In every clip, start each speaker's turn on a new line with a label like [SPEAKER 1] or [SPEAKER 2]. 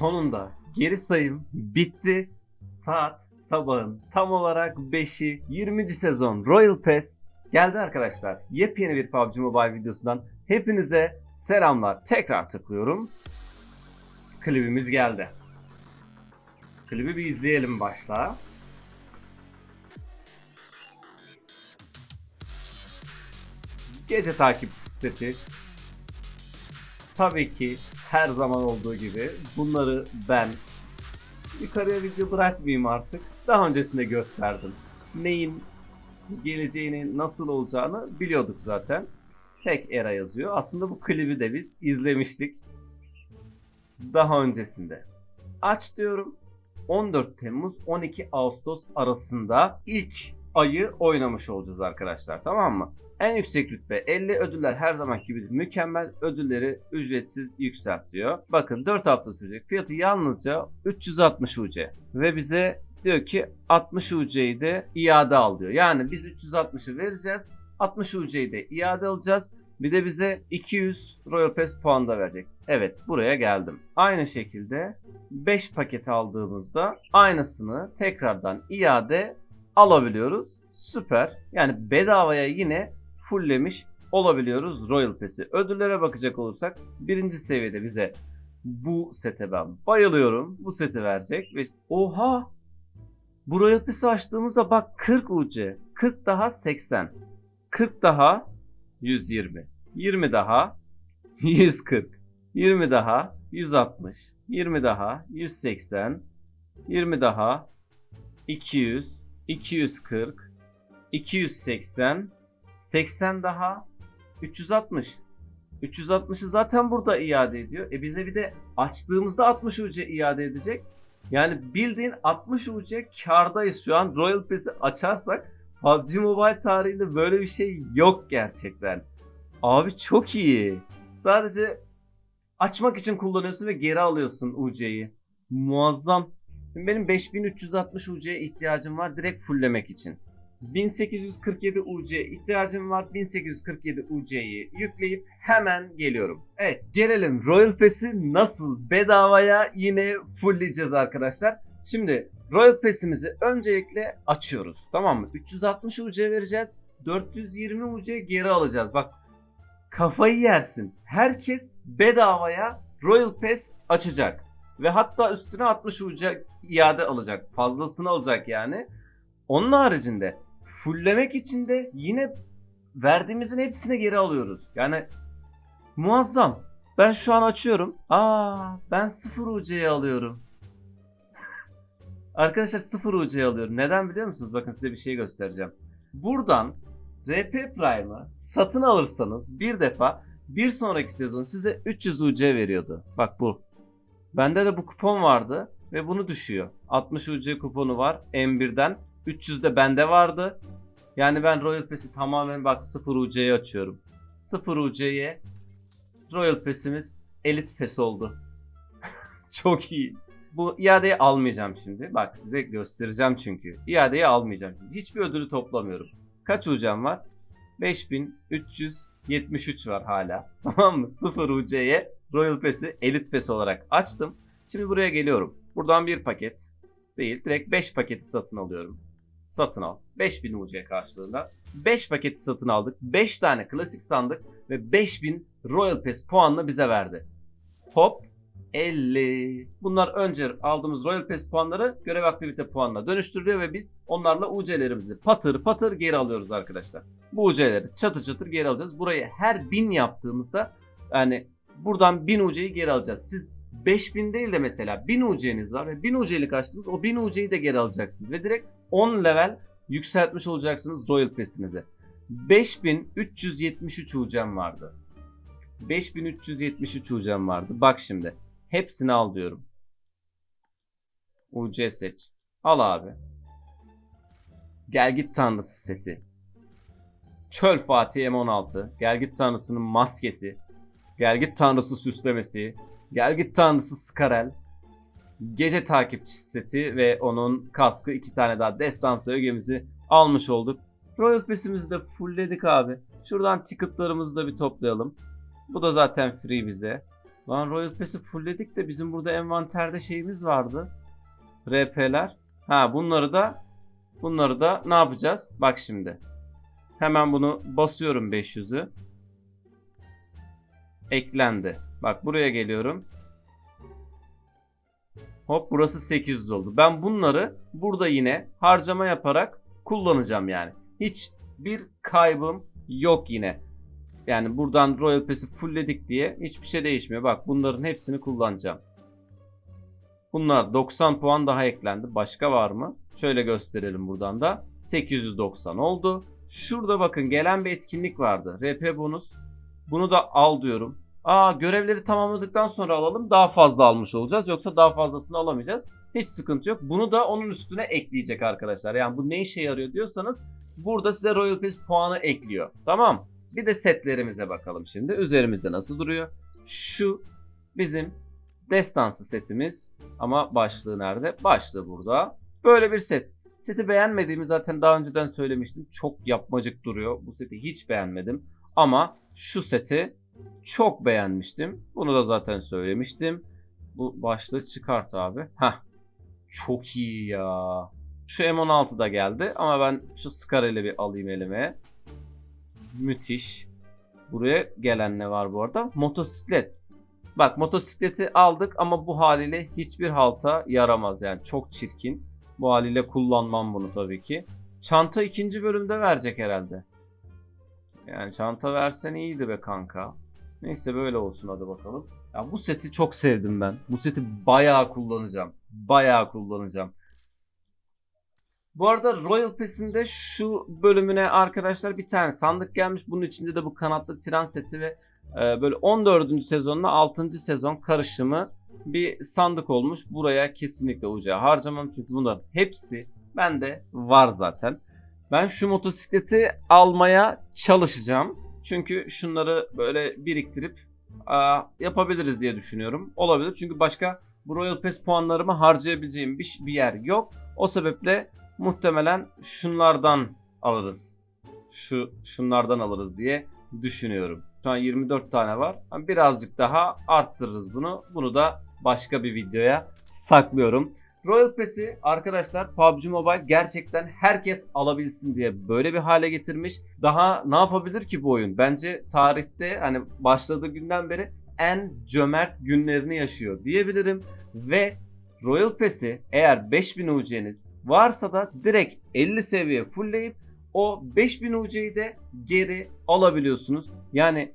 [SPEAKER 1] sonunda geri sayım bitti. Saat sabahın tam olarak 5'i 20. sezon Royal Pass geldi arkadaşlar. Yepyeni bir PUBG Mobile videosundan hepinize selamlar. Tekrar tıklıyorum. Klibimiz geldi. Klibi bir izleyelim başta. Gece takipçi seti. Tabii ki her zaman olduğu gibi bunları ben yukarıya video bırakmayayım artık. Daha öncesinde gösterdim. Neyin geleceğini nasıl olacağını biliyorduk zaten. Tek era yazıyor. Aslında bu klibi de biz izlemiştik. Daha öncesinde. Aç diyorum. 14 Temmuz 12 Ağustos arasında ilk ayı oynamış olacağız arkadaşlar tamam mı? En yüksek rütbe 50 ödüller her zaman gibi mükemmel ödülleri ücretsiz yükselt diyor. Bakın 4 hafta sürecek fiyatı yalnızca 360 UC ve bize diyor ki 60 UC'yi de iade al diyor. Yani biz 360'ı vereceğiz 60 UC'yi de iade alacağız. Bir de bize 200 Royal Pass puan da verecek. Evet buraya geldim. Aynı şekilde 5 paket aldığımızda aynısını tekrardan iade alabiliyoruz. Süper. Yani bedavaya yine fulllemiş olabiliyoruz Royal Pass'i. Ödüllere bakacak olursak birinci seviyede bize bu sete ben bayılıyorum. Bu seti verecek ve oha bu Royal Pass'i açtığımızda bak 40 UC, 40 daha 80, 40 daha 120, 20 daha 140, 20 daha 160, 20 daha 180, 20 daha 200, 240, 280, 80 daha 360. 360'ı zaten burada iade ediyor. E bize bir de açtığımızda 60 UC iade edecek. Yani bildiğin 60 UC kardayız şu an. Royal Pass'i açarsak PUBG Mobile tarihinde böyle bir şey yok gerçekten. Abi çok iyi. Sadece açmak için kullanıyorsun ve geri alıyorsun UC'yi. Muazzam. Benim 5360 UC'ye ihtiyacım var direkt fulllemek için. 1847 UC ihtiyacım var. 1847 UC'yi yükleyip hemen geliyorum. Evet gelelim Royal Pass'i nasıl bedavaya yine fullleyeceğiz arkadaşlar. Şimdi Royal Pass'imizi öncelikle açıyoruz. Tamam mı? 360 UC vereceğiz. 420 UC geri alacağız. Bak kafayı yersin. Herkes bedavaya Royal Pass açacak. Ve hatta üstüne 60 UC iade alacak. Fazlasını alacak yani. Onun haricinde fulllemek için de yine verdiğimizin hepsini geri alıyoruz. Yani muazzam. Ben şu an açıyorum. Aa ben 0 UC'ye alıyorum. Arkadaşlar 0 UC'ye alıyorum. Neden biliyor musunuz? Bakın size bir şey göstereceğim. Buradan RP Prime'ı satın alırsanız bir defa bir sonraki sezon size 300 UC veriyordu. Bak bu. Bende de bu kupon vardı ve bunu düşüyor. 60 UC kuponu var M1'den. 300 de bende vardı. Yani ben Royal Pass'i tamamen bak 0 UC'ye açıyorum. 0 UC'ye Royal Pass'imiz Elite Pass oldu. Çok iyi. Bu iadeyi almayacağım şimdi. Bak size göstereceğim çünkü. İadeyi almayacağım. Hiçbir ödülü toplamıyorum. Kaç UC'm var? 5373 var hala. Tamam mı? 0 UC'ye Royal Pass'i Elite Pass olarak açtım. Şimdi buraya geliyorum. Buradan bir paket değil. Direkt 5 paketi satın alıyorum. Satın al. 5000 UC karşılığında. 5 paketi satın aldık. 5 tane klasik sandık ve 5000 Royal Pass puanını bize verdi. Hop 50. Bunlar önce aldığımız Royal Pass puanları görev aktivite puanına dönüştürülüyor ve biz onlarla UC'lerimizi patır patır geri alıyoruz arkadaşlar. Bu UC'leri çatır çatır geri alacağız. Burayı her 1000 yaptığımızda yani buradan 1000 UC'yi geri alacağız. Siz 5000 değil de mesela 1000 UC'niz var ve 1000 UC'lik açtınız o 1000 UC'yi de geri alacaksınız ve direkt 10 level yükseltmiş olacaksınız Royal Pass'inize. 5373 UC'm vardı. 5373 UC'm vardı. Bak şimdi. Hepsini al diyorum. UC seç. Al abi. Gelgit Tanrısı seti. Çöl Fatih M16. Gelgit Tanrısı'nın maskesi. Gelgit Tanrısı süslemesi. Gelgit Tanrısı Skarel. Gece takipçisi seti ve onun kaskı iki tane daha destansı ögemizi almış olduk. Royal Pass'imizi de fullledik abi. Şuradan ticketlarımızı da bir toplayalım. Bu da zaten free bize. Lan Royal Pass'i fullledik de bizim burada envanterde şeyimiz vardı. RP'ler. Ha bunları da bunları da ne yapacağız? Bak şimdi. Hemen bunu basıyorum 500'ü. Eklendi. Bak buraya geliyorum. Hop burası 800 oldu. Ben bunları burada yine harcama yaparak kullanacağım yani. Hiç bir kaybım yok yine. Yani buradan Royal Pass'i fullledik diye hiçbir şey değişmiyor. Bak bunların hepsini kullanacağım. Bunlar 90 puan daha eklendi. Başka var mı? Şöyle gösterelim buradan da. 890 oldu. Şurada bakın gelen bir etkinlik vardı. RP bonus. Bunu da al diyorum. Aa görevleri tamamladıktan sonra alalım. Daha fazla almış olacağız. Yoksa daha fazlasını alamayacağız. Hiç sıkıntı yok. Bunu da onun üstüne ekleyecek arkadaşlar. Yani bu ne işe yarıyor diyorsanız burada size Royal Pass puanı ekliyor. Tamam. Bir de setlerimize bakalım şimdi. Üzerimizde nasıl duruyor? Şu bizim destansı setimiz. Ama başlığı nerede? Başlığı burada. Böyle bir set. Seti beğenmediğimi zaten daha önceden söylemiştim. Çok yapmacık duruyor. Bu seti hiç beğenmedim. Ama şu seti çok beğenmiştim. Bunu da zaten söylemiştim. Bu başlığı çıkart abi. Heh. Çok iyi ya. Şu M16 da geldi ama ben şu Scar ile bir alayım elime. Müthiş. Buraya gelen ne var bu arada? Motosiklet. Bak motosikleti aldık ama bu haliyle hiçbir halta yaramaz. Yani çok çirkin. Bu haliyle kullanmam bunu tabii ki. Çanta ikinci bölümde verecek herhalde. Yani çanta versen iyiydi be kanka. Neyse böyle olsun hadi bakalım. Ya bu seti çok sevdim ben. Bu seti bayağı kullanacağım. Bayağı kullanacağım. Bu arada Royal Pass'in de şu bölümüne arkadaşlar bir tane sandık gelmiş. Bunun içinde de bu kanatlı tren seti ve e, böyle 14. sezonla 6. sezon karışımı bir sandık olmuş. Buraya kesinlikle ucağı harcamam çünkü bunların hepsi bende var zaten. Ben şu motosikleti almaya çalışacağım. Çünkü şunları böyle biriktirip aa, yapabiliriz diye düşünüyorum. Olabilir çünkü başka bu Royal Pass puanlarımı harcayabileceğim bir, bir yer yok. O sebeple muhtemelen şunlardan alırız. Şu şunlardan alırız diye düşünüyorum. Şu an 24 tane var. Birazcık daha arttırırız bunu. Bunu da başka bir videoya saklıyorum. Royal Pass'i arkadaşlar PUBG Mobile gerçekten herkes alabilsin diye böyle bir hale getirmiş. Daha ne yapabilir ki bu oyun? Bence tarihte hani başladığı günden beri en cömert günlerini yaşıyor diyebilirim. Ve Royal Pass'i eğer 5000 UC'niz varsa da direkt 50 seviye fullleyip o 5000 UC'yi de geri alabiliyorsunuz. Yani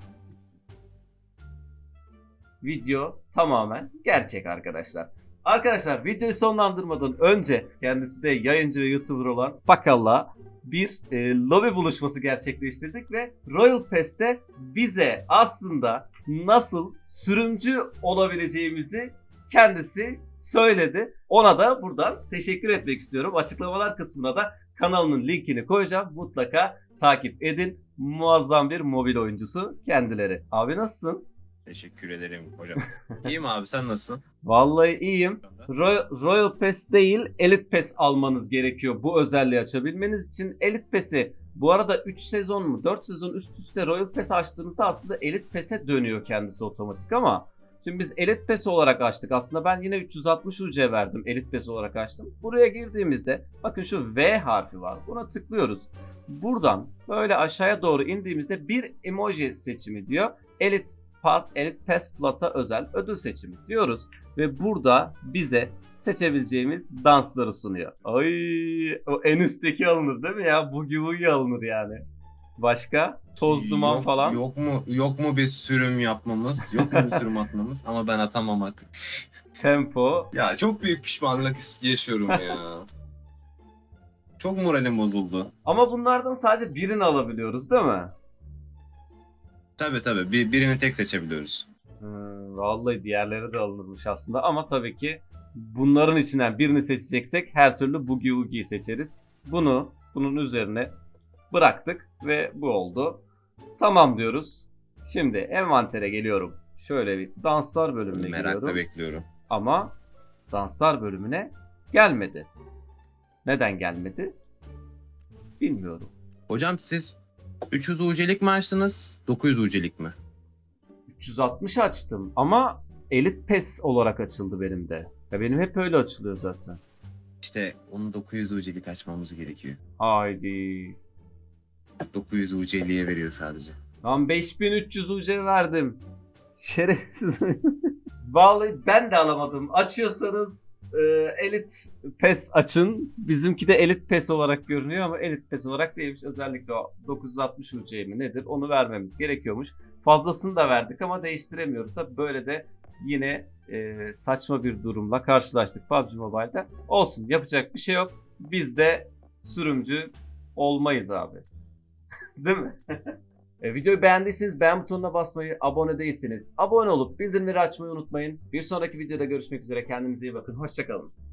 [SPEAKER 1] video tamamen gerçek arkadaşlar. Arkadaşlar videoyu sonlandırmadan önce kendisi de yayıncı ve YouTuber olan Pakal'la bir e, lobi buluşması gerçekleştirdik ve Royal Pass'te bize aslında nasıl sürümcü olabileceğimizi kendisi söyledi. Ona da buradan teşekkür etmek istiyorum. Açıklamalar kısmına da kanalının linkini koyacağım. Mutlaka takip edin. Muazzam bir mobil oyuncusu kendileri. Abi nasılsın?
[SPEAKER 2] Teşekkür ederim hocam. İyiyim abi sen nasılsın?
[SPEAKER 1] Vallahi iyiyim. Royal, Royal Pass değil Elite Pass almanız gerekiyor bu özelliği açabilmeniz için. Elite Pass'i bu arada 3 sezon mu 4 sezon üst üste Royal Pass açtığınızda aslında Elite Pass'e dönüyor kendisi otomatik ama Şimdi biz Elite Pass olarak açtık. Aslında ben yine 360 UC verdim. Elite Pass olarak açtım. Buraya girdiğimizde bakın şu V harfi var. Buna tıklıyoruz. Buradan böyle aşağıya doğru indiğimizde bir emoji seçimi diyor. Elite Elite Pass Plus'a özel ödül seçimi diyoruz. Ve burada bize seçebileceğimiz dansları sunuyor. Ay o en üstteki alınır değil mi ya? Boogie Woogie alınır yani. Başka? Toz duman
[SPEAKER 2] Yok-
[SPEAKER 1] falan.
[SPEAKER 2] Yok mu yok mu bir sürüm yapmamız? Yok mu bir sürüm atmamız? Ama ben atamam artık.
[SPEAKER 1] Tempo.
[SPEAKER 2] Ya çok büyük pişmanlık yaşıyorum ya. çok moralim bozuldu.
[SPEAKER 1] Ama bunlardan sadece birini alabiliyoruz değil mi?
[SPEAKER 2] Tabi tabi bir, birini tek seçebiliyoruz.
[SPEAKER 1] Hmm, vallahi diğerleri de alınırmış aslında ama tabii ki bunların içinden birini seçeceksek her türlü Boogie Woogie'yi seçeriz. Bunu bunun üzerine bıraktık ve bu oldu. Tamam diyoruz. Şimdi envantere geliyorum. Şöyle bir danslar bölümüne
[SPEAKER 2] Merakla
[SPEAKER 1] giriyorum.
[SPEAKER 2] bekliyorum.
[SPEAKER 1] Ama danslar bölümüne gelmedi. Neden gelmedi? Bilmiyorum.
[SPEAKER 2] Hocam siz 300 UC'lik mi açtınız? 900 UC'lik mi?
[SPEAKER 1] 360 açtım ama Elite PES olarak açıldı benim de. Ya benim hep öyle açılıyor zaten.
[SPEAKER 2] İşte onu 900 UC'lik açmamız gerekiyor.
[SPEAKER 1] Haydi.
[SPEAKER 2] 900 UC'liye veriyor sadece.
[SPEAKER 1] Lan 5300 UC verdim. Şerefsiz. Vallahi ben de alamadım. Açıyorsanız e, Elite PES açın. Bizimki de Elite PES olarak görünüyor ama Elite PES olarak değilmiş. Özellikle o 960 UC mi nedir onu vermemiz gerekiyormuş. Fazlasını da verdik ama değiştiremiyoruz da böyle de yine e, saçma bir durumla karşılaştık PUBG Mobile'da. Olsun yapacak bir şey yok. Biz de sürümcü olmayız abi. Değil mi? E, videoyu beğendiyseniz beğen butonuna basmayı, abone değilseniz abone olup bildirimleri açmayı unutmayın. Bir sonraki videoda görüşmek üzere. Kendinize iyi bakın. Hoşçakalın.